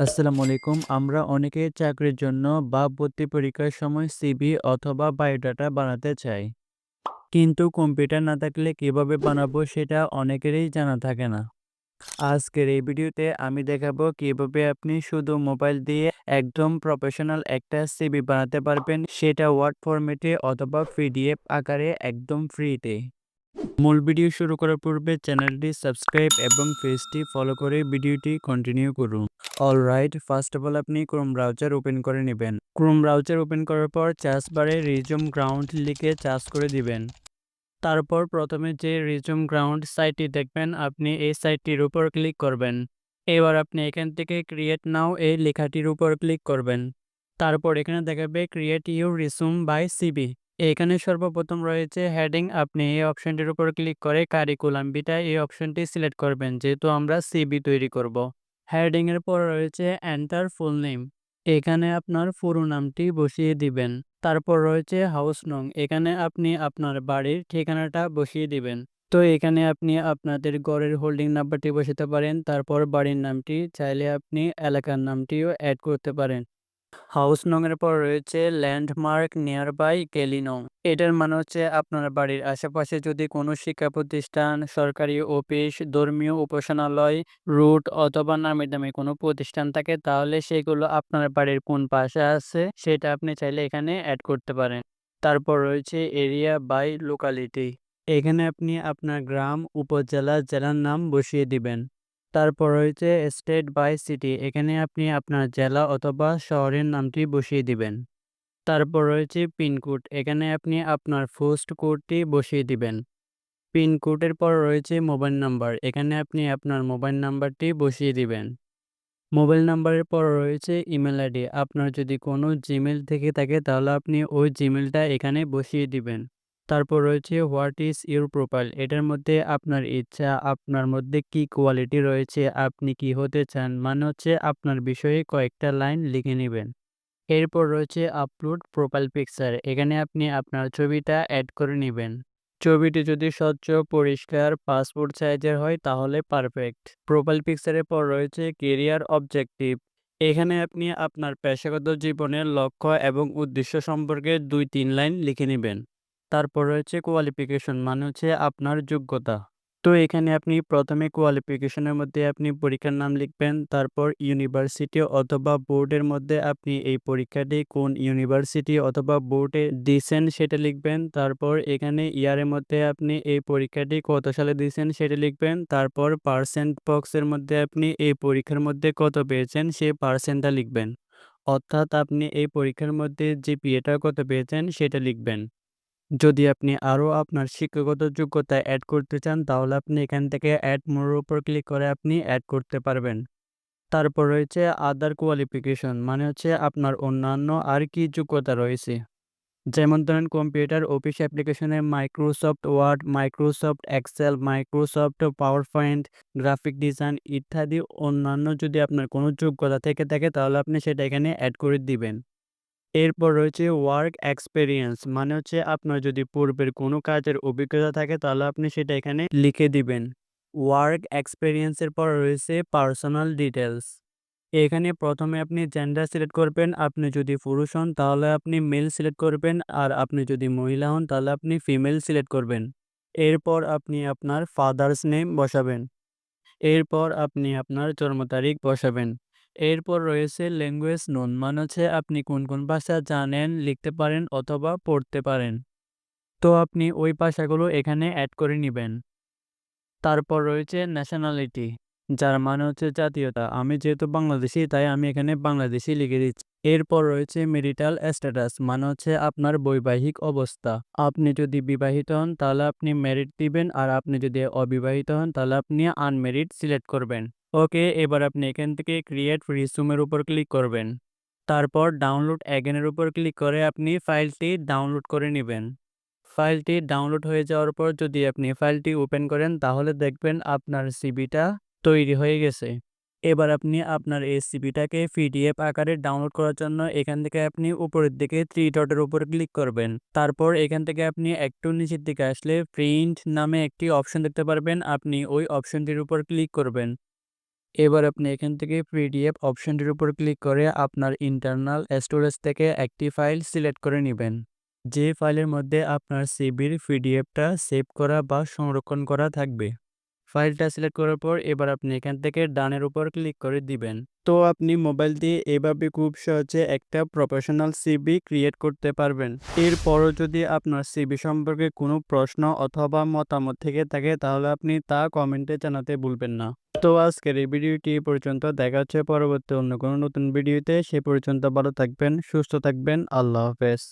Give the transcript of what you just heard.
আসসালামু আলাইকুম। আমরা অনেকেই চাকরির জন্য বা ভর্তি পরীক্ষার সময় সিভি অথবা বায়োডাটা বানাতে চাই। কিন্তু কম্পিউটার না থাকলে কীভাবে বানাবো সেটা অনেকেরই জানা থাকে না। আজকের এই ভিডিওতে আমি দেখাবো কীভাবে আপনি শুধু মোবাইল দিয়ে একদম প্রফেশনাল একটা সিভি বানাতে পারবেন সেটা ওয়ার্ড ফরম্যাটে অথবা পিডিএফ আকারে একদম ফ্রিতে। মূল ভিডিও শুরু করার পূর্বে চ্যানেলটি সাবস্ক্রাইব এবং পেজটি ফলো করে ভিডিওটি কন্টিনিউ করুন। অলরাইট ফার্স্ট অফ অল আপনি ক্রোম ব্রাউজার ওপেন করে নেবেন। ক্রোম ব্রাউজার ওপেন করার পর চার্জ বারে রিজুম গ্রাউন্ড লিখে চার্জ করে দিবেন। তারপর প্রথমে যে রিজুম গ্রাউন্ড সাইটটি দেখবেন, আপনি এই সাইটটির উপর ক্লিক করবেন। এবার আপনি এখান থেকে ক্রিয়েট নাও এই লেখাটির উপর ক্লিক করবেন। তারপর এখানে দেখাবে create you resume by CV এখানে সর্বপ্রথম রয়েছে হেডিং আপনি এই অপশনটির উপর ক্লিক করে কারিকুলাম বিটা এই অপশনটি সিলেক্ট করবেন, যেহেতু আমরা সিবি তৈরি করব। হেডিং এর পর রয়েছে এন্টার ফুল নেম এখানে আপনার পুরো নামটি বসিয়ে দিবেন। তারপর রয়েছে হাউস নং এখানে আপনি আপনার বাড়ির ঠিকানাটা বসিয়ে দিবেন। তো এখানে আপনি আপনাদের ঘরের হোল্ডিং নাম্বারটি বসাতে পারেন। তারপর বাড়ির নামটি চাইলে আপনি এলাকার নামটিও অ্যাড করতে পারেন। হাউস নং এর পর রয়েছে ল্যান্ডমার্ক নিয়ার বাই কেলিনং। এটার মানে হচ্ছে আপনার বাড়ির আশেপাশে যদি কোনো শিক্ষা প্রতিষ্ঠান, সরকারি অফিস, ধর্মীয় উপাসনালয়, রুট অথবা নামি দামি কোনো প্রতিষ্ঠান থাকে, তাহলে সেগুলো আপনার বাড়ির কোন পাশে আছে, সেটা আপনি চাইলে এখানে অ্যাড করতে পারেন। তারপর রয়েছে এরিয়া বাই লোকালিটি এখানে আপনি আপনার গ্রাম, উপজেলা, জেলার নাম বসিয়ে দিবেন। তারপর রয়েছে স্টেট বাই সিটি এখানে আপনি আপনার জেলা অথবা শহরের নামটি বসিয়ে দিবেন। তারপর রয়েছে পিনকোড এখানে আপনি আপনার পোস্ট কোডটি বসিয়ে দিবেন। পিনকোডের পর রয়েছে মোবাইল নাম্বার এখানে আপনি আপনার মোবাইল নাম্বারটি বসিয়ে দিবেন। মোবাইল নাম্বারের পর রয়েছে ইমেল আইডি আপনার যদি কোনো জিমেল থেকে থাকে তাহলে আপনি ওই জিমেলটা এখানে বসিয়ে দিবেন। তারপর রয়েছে হোয়াট ইজ ইউর প্রোফাইল এটার মধ্যে আপনার ইচ্ছা, আপনার মধ্যে কি কোয়ালিটি রয়েছে, আপনি কি হতে চান মানে হচ্ছে আপনার বিষয়ে কয়েকটা লাইন লিখে নেবেন। এরপর রয়েছে আপলোড প্রোফাইল পিকচার এখানে আপনি আপনার ছবিটা অ্যাড করে নেবেন। ছবিটি যদি স্বচ্ছ, পরিষ্কার পাসপোর্ট সাইজের হয়, তাহলে পারফেক্ট প্রোফাইল পিকচারের পর রয়েছে কেরিয়ার অবজেক্টিভ এখানে আপনি আপনার পেশাগত জীবনের লক্ষ্য এবং উদ্দেশ্য সম্পর্কে দুই তিন লাইন লিখে নেবেন। তারপর রয়েছে কোয়ালিফিকেশন মানে হচ্ছে আপনার যোগ্যতা। তো এখানে আপনি প্রথমে কোয়ালিফিকেশনের মধ্যে আপনি পরীক্ষার নাম লিখবেন, তারপর ইউনিভার্সিটি অথবা বোর্ডের মধ্যে আপনি এই পরীক্ষাটি কোন ইউনিভার্সিটি অথবা বোর্ডে দিয়েছেন সেটা লিখবেন, তারপর এখানে ইয়ারের মধ্যে আপনি এই পরীক্ষাটি কত সালে দিয়েছেন সেটা লিখবেন, তারপর পার্সেন্ট বক্সের মধ্যে আপনি এই পরীক্ষার মধ্যে কত পেয়েছেন সেই পার্সেন্টটা লিখবেন। অর্থাৎ আপনি এই পরীক্ষার মধ্যে যে পিএটা কত পেয়েছেন সেটা লিখবেন। যদি আপনি আরও আপনার শিক্ষাগত যোগ্যতা অ্যাড করতে চান, তাহলে আপনি এখান থেকে অ্যাড মোড়ের উপর ক্লিক করে আপনি অ্যাড করতে পারবেন। তারপর রয়েছে আদার কোয়ালিফিকেশন মানে হচ্ছে আপনার অন্যান্য আর কি যোগ্যতা রয়েছে। যেমন ধরেন কম্পিউটার অফিস অ্যাপ্লিকেশনে Microsoft Word Microsoft Excel Microsoft PowerPoint graphic design ইত্যাদি অন্যান্য যদি আপনার কোনো যোগ্যতা থেকে থাকে, তাহলে আপনি সেটা এখানে অ্যাড করে দিবেন। এরপর রয়েছে ওয়ার্ক এক্সপেরিয়েন্স মানে হচ্ছে আপনার যদি পূর্বের কোনো কাজের অভিজ্ঞতা থাকে তাহলে আপনি সেটা এখানে লিখে দিবেন। ওয়ার্ক এক্সপেরিয়েন্সের পর রয়েছে পার্সোনাল ডিটেলস এখানে প্রথমে আপনি জেন্ডার সিলেক্ট করবেন, আপনি যদি পুরুষ হন তাহলে আপনি মেল সিলেক্ট করবেন আর আপনি যদি মহিলা হন তাহলে আপনি ফিমেল সিলেক্ট করবেন। এরপর আপনি আপনার ফাদার্স নেম বসাবেন, এরপর আপনি আপনার জন্ম তারিখ বসাবেন। এরপর রয়েছে ল্যাঙ্গুয়েজ নোন মানে হচ্ছে আপনি কোন কোন ভাষা জানেন, লিখতে পারেন অথবা পড়তে পারেন। তো আপনি ওই ভাষাগুলো এখানে অ্যাড করে নেবেন। তারপর রয়েছে ন্যাশনালিটি যার মানে হচ্ছে জাতীয়তা। আমি যেহেতু বাংলাদেশি, তাই আমি এখানে বাংলাদেশি লিখে দিচ্ছি। এরপর রয়েছে মেরিটাল স্ট্যাটাস মানে হচ্ছে আপনার বৈবাহিক অবস্থা। আপনি যদি বিবাহিত হন, তাহলে আপনি মেরিট দিবেন, আর আপনি যদি অবিবাহিত হন, তাহলে আপনি আনমেরিট সিলেক্ট করবেন। ওকে, এবার আপনি এখান থেকে ক্রিয়েট রিসুমের উপর ক্লিক করবেন। তারপর ডাউনলোড অ্যাগেনের উপর ক্লিক করে আপনি ফাইলটি ডাউনলোড করে নেবেন। ফাইলটি ডাউনলোড হয়ে যাওয়ার পর যদি আপনি ফাইলটি ওপেন করেন, তাহলে দেখবেন আপনার সিবিটা তৈরি হয়ে গেছে। এবার আপনি আপনার এই সিবিটাকে পিডিএফ আকারে ডাউনলোড করার জন্য এখান থেকে আপনি উপরের দিকে থ্রি ডটের উপর ক্লিক করবেন। তারপর এখান থেকে আপনি একটু নিচের দিকে আসলে প্রিন্ট নামে একটি অপশন দেখতে পারবেন। আপনি ওই অপশনটির উপর ক্লিক করবেন। এবার আপনি এখান থেকে পিডিএফ অপশনটির উপর ক্লিক করে আপনার ইন্টারনাল স্টোরেজ থেকে একটি ফাইল সিলেক্ট করে নেবেন। যে ফাইলের মধ্যে আপনার সিবির পিডিএফটা সেভ করা বা সংরক্ষণ করা থাকবে। ফাইলটা সিলেক্ট করার পর এবার আপনি এখান থেকে ডানের উপর ক্লিক করে দিবেন। তো আপনি মোবাইল দিয়ে এভাবে খুব সহজে একটা প্রফেশনাল সিবি ক্রিয়েট করতে পারবেন। এরপরও যদি আপনার সিবি সম্পর্কে কোনো প্রশ্ন অথবা মতামত থেকে থাকে, তাহলে আপনি তা কমেন্টে জানাতে ভুলবেন না। তো আজকের এই ভিডিওটি পর্যন্ত। দেখা হচ্ছে পরবর্তী অন্য কোনো নতুন ভিডিওতে। সে পর্যন্ত ভালো থাকবেন, সুস্থ থাকবেন। আল্লাহ হাফেজ।